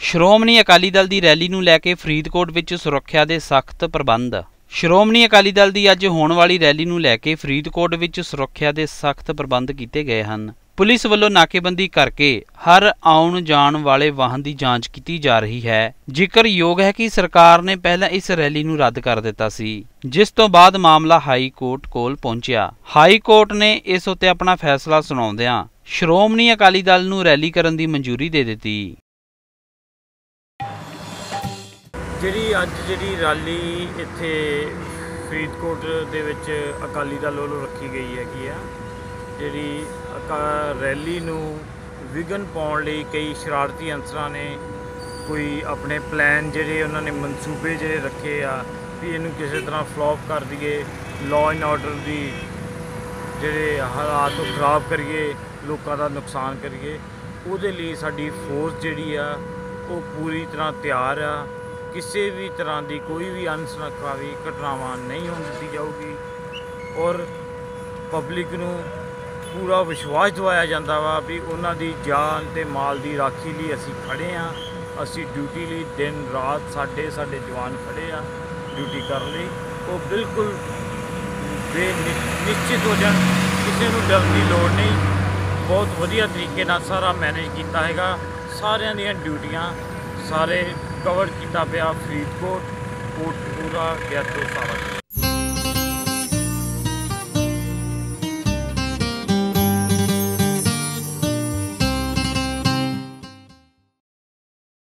ਸ਼੍ਰੋਮਣੀ ਅਕਾਲੀ ਦਲ ਦੀ ਰੈਲੀ ਨੂੰ ਲੈ ਕੇ ਫਰੀਦਕੋਟ ਵਿੱਚ ਸੁਰੱਖਿਆ ਦੇ ਸਖਤ ਪ੍ਰਬੰਧ। ਸ਼੍ਰੋਮਣੀ ਅਕਾਲੀ ਦਲ ਦੀ ਅੱਜ ਹੋਣ ਵਾਲੀ ਰੈਲੀ ਨੂੰ ਲੈ ਕੇ ਫਰੀਦਕੋਟ ਵਿੱਚ ਸੁਰੱਖਿਆ ਦੇ ਸਖਤ ਪ੍ਰਬੰਧ ਕੀਤੇ ਗਏ ਹਨ। ਪੁਲਿਸ ਵੱਲੋਂ ਨਾਕੇਬੰਦੀ ਕਰਕੇ ਹਰ ਆਉਣ ਜਾਣ ਵਾਲੇ ਵਾਹਨ ਦੀ ਜਾਂਚ ਕੀਤੀ ਜਾ ਰਹੀ ਹੈ। ਜ਼ਿਕਰਯੋਗ ਹੈ ਕਿ ਸਰਕਾਰ ਨੇ ਪਹਿਲਾਂ ਇਸ ਰੈਲੀ ਨੂੰ ਰੱਦ ਕਰ ਦਿੱਤਾ ਸੀ, ਜਿਸ ਤੋਂ ਬਾਅਦ ਮਾਮਲਾ ਹਾਈ ਕੋਰਟ ਕੋਲ ਪਹੁੰਚਿਆ। ਹਾਈ ਕੋਰਟ ਨੇ ਇਸ ਉੱਤੇ ਆਪਣਾ ਫੈਸਲਾ ਸੁਣਾਉਂਦਿਆਂ ਸ਼੍ਰੋਮਣੀ ਅਕਾਲੀ ਦਲ ਨੂੰ ਰੈਲੀ ਕਰਨ ਦੀ ਮਨਜ਼ੂਰੀ ਦੇ ਦਿੱਤੀ। ਜਿਹੜੀ ਅੱਜ ਜਿਹੜੀ ਰੈਲੀ ਇੱਥੇ ਫਰੀਦਕੋਟ ਦੇ ਵਿੱਚ ਅਕਾਲੀ ਦਲ ਵੱਲੋਂ ਰੱਖੀ ਗਈ ਹੈਗੀ ਆ, ਜਿਹੜੀ ਅਕਾ- ਰੈਲੀ ਨੂੰ ਵਿਘਨ ਪਾਉਣ ਲਈ ਕਈ ਸ਼ਰਾਰਤੀ ਅੰਸਰਾਂ ਨੇ ਕੋਈ ਆਪਣੇ ਪਲਾਨ ਜਿਹੜੇ ਉਹਨਾਂ ਨੇ ਮਨਸੂਬੇ ਜਿਹੜੇ ਰੱਖੇ ਆ, ਵੀ ਇਹਨੂੰ ਕਿਸੇ ਤਰ੍ਹਾਂ ਫਲॉप ਕਰ ਦਈਏ ਲਾਅ ਐਂਡ ਆਰਡਰ ਦੀ ਜਿਹੜੇ ਹਾਲਾਤ ਨੂੰ ਖਰਾਬ ਕਰੀਏ, ਲੋਕਾਂ ਦਾ ਨੁਕਸਾਨ ਕਰੀਏ, ਉਹਦੇ ਲਈ ਸਾਡੀ ਫੋਰਸ ਜਿਹੜੀ ਆ, ਉਹ ਪੂਰੀ ਤਰ੍ਹਾਂ ਤਿਆਰ ਆ। ਕਿਸੇ ਵੀ ਤਰ੍ਹਾਂ ਦੀ ਕੋਈ ਵੀ ਅਨਸੁਖਾਵੀ ਘਟਨਾਵਾਂ ਨਹੀਂ ਹੋਣ ਦਿੱਤੀ ਜਾਊਗੀ ਔਰ ਪਬਲਿਕ ਨੂੰ ਪੂਰਾ ਵਿਸ਼ਵਾਸ ਦਿਵਾਇਆ ਜਾਂਦਾ ਵਾ ਵੀ ਉਹਨਾਂ ਦੀ ਜਾਨ ਤੇ ਮਾਲ ਦੀ ਰਾਖੀ ਲਈ ਅਸੀਂ ਖੜੇ ਆ ਅਸੀਂ ਡਿਊਟੀ ਲਈ ਦਿਨ ਰਾਤ ਸਾਡੇ ਸਾਡੇ ਜਵਾਨ ਖੜੇ ਆ ਡਿਊਟੀ ਕਰਨ ਲਈ। ਉਹ ਬਿਲਕੁਲ ਬੇ ਨਿਸ਼ਚਿਤ ਹੋ ਜਾਣ। ਕਿਸੇ ਨੂੰ ਡਰਨ ਦੀ ਲੋੜ ਨਹੀਂ। ਬਹੁਤ ਵਧੀਆ ਤਰੀਕੇ ਨਾਲ ਸਾਰਾ ਮੈਨੇਜ ਕੀਤਾ ਹੈਗਾ। ਸਾਰਿਆਂ ਦੀਆਂ ਡਿਊਟੀਆਂ ਸਾਰੇ ਕਵਰ ਕੀਤਾ ਪਿਆ ਫਰੀਦਕੋਟ ਕੋਟਪੂਰਾ ਗਿਆ ਤੋਂ ਸਾਰਾ